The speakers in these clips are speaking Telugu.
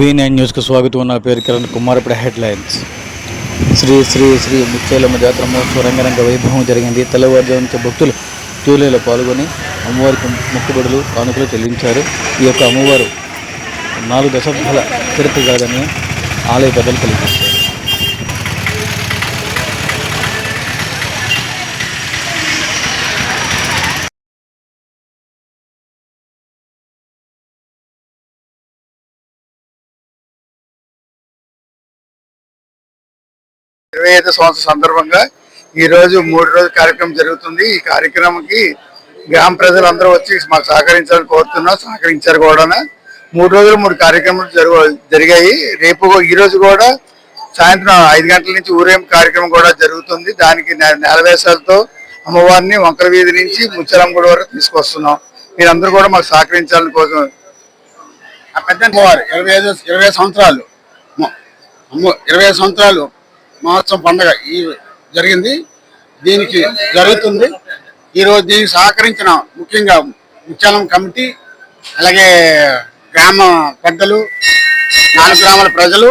వి నైన్ న్యూస్కు స్వాగతం. నా పేరు కిరణ్ కుమార్. ఇప్పుడు హెడ్లైన్స్. శ్రీ శ్రీ శ్రీ ముచ్చేలమ్మ జాతర మహోత్సవ రంగరంగ వైభవం జరిగింది. తెల్లవారుజాము భక్తులు క్యూలలో పాల్గొని అమ్మవారికి మొక్కుబడులు కానుకలు చెల్లించారు. ఈ యొక్క అమ్మవారు నాలుగు దశాబ్దాల చరిత్ర కాదని ఆలయ పెద్దలు కలిగిస్తారు ఇరవై ఐదు సంవత్సరం సందర్భంగా ఈ రోజు మూడు రోజుల కార్యక్రమం జరుగుతుంది. ఈ కార్యక్రమంకి గ్రామ ప్రజలందరూ వచ్చి మాకు సహకరించాలని కోరుతున్నాం సహకరించారు కూడా మూడు రోజులు మూడు కార్యక్రమాలు జరుగు జరిగాయి. రేపు ఈ రోజు కూడా సాయంత్రం ఐదు గంటల నుంచి ఊరేం కార్యక్రమం కూడా జరుగుతుంది. దానికి నేలవేశాలతో అమ్మవారిని వంకర వీధి నుంచి ముచ్చలంగూడ వరకు తీసుకొస్తున్నాం. మీరందరూ కూడా మాకు సహకరించాలని కోసం పెద్ద అమ్మవారు ఇరవై ఐదు ఇరవై ఐదు సంవత్సరాలు. అమ్మ ఇరవై ఐదు సంవత్సరాలు మహోత్సవం పండగ ఈ జరిగింది. దీనికి జరుగుతుంది. ఈరోజు దీనికి సహకరించిన ముఖ్యంగా ముచ్చాలం కమిటీ అలాగే గ్రామ పెద్దలు నాలుగు గ్రామాల ప్రజలు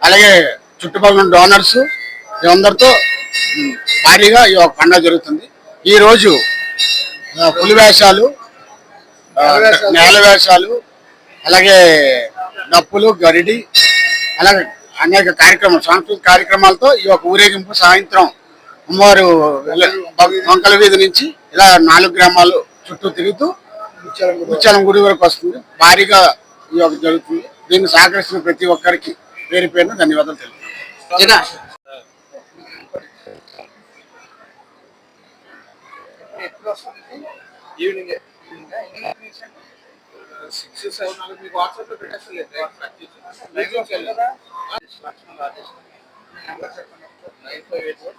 అలాగే చుట్టుపక్కల డోనర్స్ అందరితో భారీగా ఈ ఒక పండుగ జరుగుతుంది. ఈరోజు పులి వేషాలు నేల వేషాలు అలాగే డప్పులు గరిడి అలాగే అనేక కార్యక్రమాలు సాంస్కృతిక కార్యక్రమాలతో ఈ యొక్క ఊరేగింపు సాయంత్రం అమ్మవారు వంకల వీధి నుంచి ఇలా నాలుగు గ్రామాలు చుట్టూ తిరుగుతూ ముత్యాలం గుడి వరకు వస్తుంది. భారీగా ఈ యొక్క జరుగుతుంది. దీన్ని సహకరిస్తున్న ప్రతి ఒక్కరికి పేరు పేరున ధన్యవాదాలు తెలుపుతున్నాను ఈవినింగ్ సిక్స్ సెవెన్ మీకు వాట్సాప్లో పెట్టేస్తలేదు nine five eight one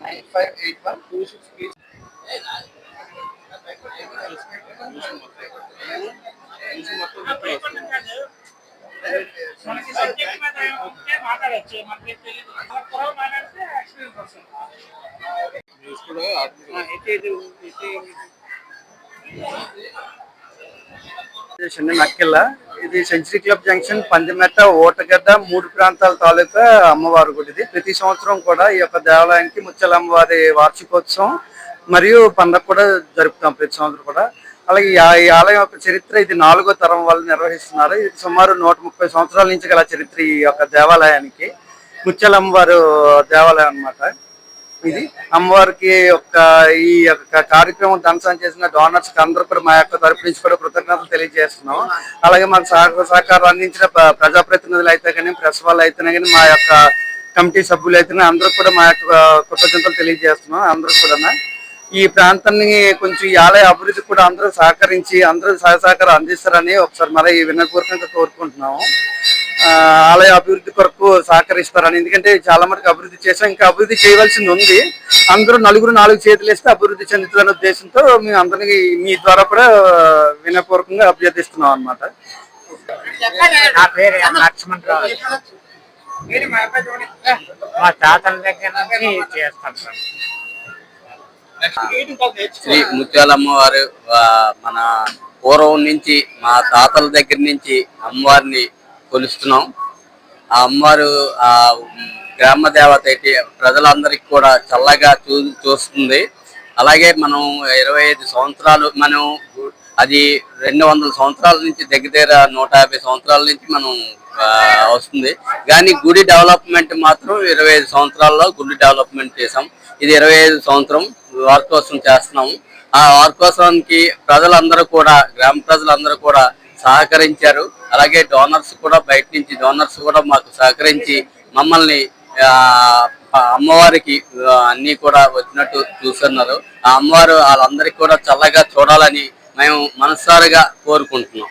nine five eight one two six three మనకి సబ్జెక్ట్ మీద ఉంటే మాట్లాడచ్చు. మనకి తెలియదు. అలా పొరవ మాట్లాడితే ఎక్స్పీరియన్స్ వస్తుంది. న్యూస్ కూడా అయితే ఇది ఇది చిన్న నక్కిల్ల ఇది century club junction Panjametta Otagadda మూడు ప్రాంతాల తాలూకా అమ్మవారి గుడి ఇది. ప్రతి సంవత్సరం కూడా ఈ యొక్క దేవాలయానికి ముత్యాల అమ్మవారి వార్షికోత్సవం మరియు పండగ కూడా జరుపుతాం ప్రతి సంవత్సరం కూడా. అలాగే ఈ ఆలయం యొక్క చరిత్ర ఇది నాలుగో తరం వాళ్ళు నిర్వహిస్తున్నారు. ఇది సుమారు నూట ముప్పై సంవత్సరాల నుంచి గల చరిత్ర ఈ యొక్క దేవాలయానికి. ముత్యాల అమ్మవారు దేవాలయం అన్నమాట. ఇది అమ్మవారికి యొక్క ఈ యొక్క కార్యక్రమం ధనసం చేసిన డోనర్స్ అందరూ కూడా మా యొక్క తరపు నుంచి కూడా కృతజ్ఞతలు తెలియజేస్తున్నాం. అలాగే మాకు సహకార సహకారం అందించిన ప్రజాప్రతినిధులు అయితే కానీ ప్రెస్ వాళ్ళు అయితేనే కానీ మా యొక్క కమిటీ సభ్యులు అయితేనే అందరూ కూడా మా యొక్క కృతజ్ఞతలు తెలియజేస్తున్నాం. అందరూ కూడా ఈ ప్రాంతాన్ని కొంచెం ఈ ఆలయ అభివృద్ధి కూడా అందరూ సహకరించి అందరూ సహ సహకారం అందిస్తారని ఒకసారి మరి వినపూర్వకంగా కోరుకుంటున్నాము. ఆలయ అభివృద్ధి కొరకు సహకరిస్తారని. ఎందుకంటే చాలా మటుకు అభివృద్ధి చేసాం ఇంకా అభివృద్ధి చేయవలసింది ఉంది. అందరూ నలుగురు నాలుగు చేతులు వేస్తే అభివృద్ధి చెందుతుందనే ఉద్దేశంతో మేము అందరికీ మీ ద్వారా కూడా వినపూర్వకంగా అభ్యర్థిస్తున్నాం నా పేరు లక్ష్మణరావు. మా తాతల దగ్గర నుంచి చేస్తాం సార్. శ్రీ ముత్యాలమ్మవారు ఆ, మన పూర్వం నుంచి మా తాతల దగ్గర నుంచి అమ్మవారిని కొలుస్తున్నాం. ఆ అమ్మవారు ఆ గ్రామ దేవత అయితే ప్రజలందరికీ కూడా చల్లగా చూ చూస్తుంది. అలాగే మనం ఇరవై ఐదు సంవత్సరాలు మనం అది రెండు వందల సంవత్సరాల నుంచి దగ్గర దగ్గర నూట యాభై సంవత్సరాల నుంచి మనం వస్తుంది. కానీ గుడి డెవలప్మెంట్ మాత్రం ఇరవై ఐదు సంవత్సరాల్లో గుడి డెవలప్మెంట్ చేసాం ఇది ఇరవై ఐదు సంవత్సరం. వార్కోత్సవం చేస్తున్నాము. ఆ వార్కోత్సవానికి ప్రజలందరూ కూడా గ్రామ ప్రజలందరూ కూడా సహకరించారు. అలాగే డోనర్స్ కూడా బయట నుంచి డోనర్స్ కూడా మాకు సహకరించి మమ్మల్ని అమ్మవారికి అన్నీ కూడా వచ్చినట్టు చూస్తున్నారు. ఆ అమ్మవారు వాళ్ళందరికీ కూడా చల్లగా చూడాలని మేము మనసారిగా కోరుకుంటున్నాం.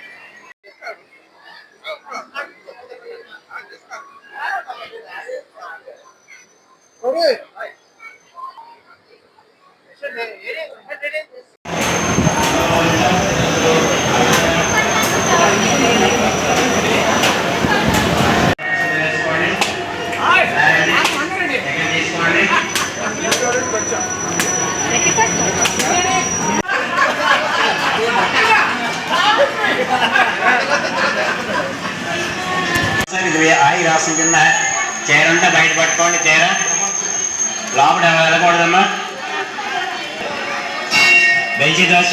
అది ఆయి రాసం కింద చీర ఉంటే బయట పట్టుకోండి చీర. లోపల వెళ్ళకూడదమ్మా? బెంచి దోశ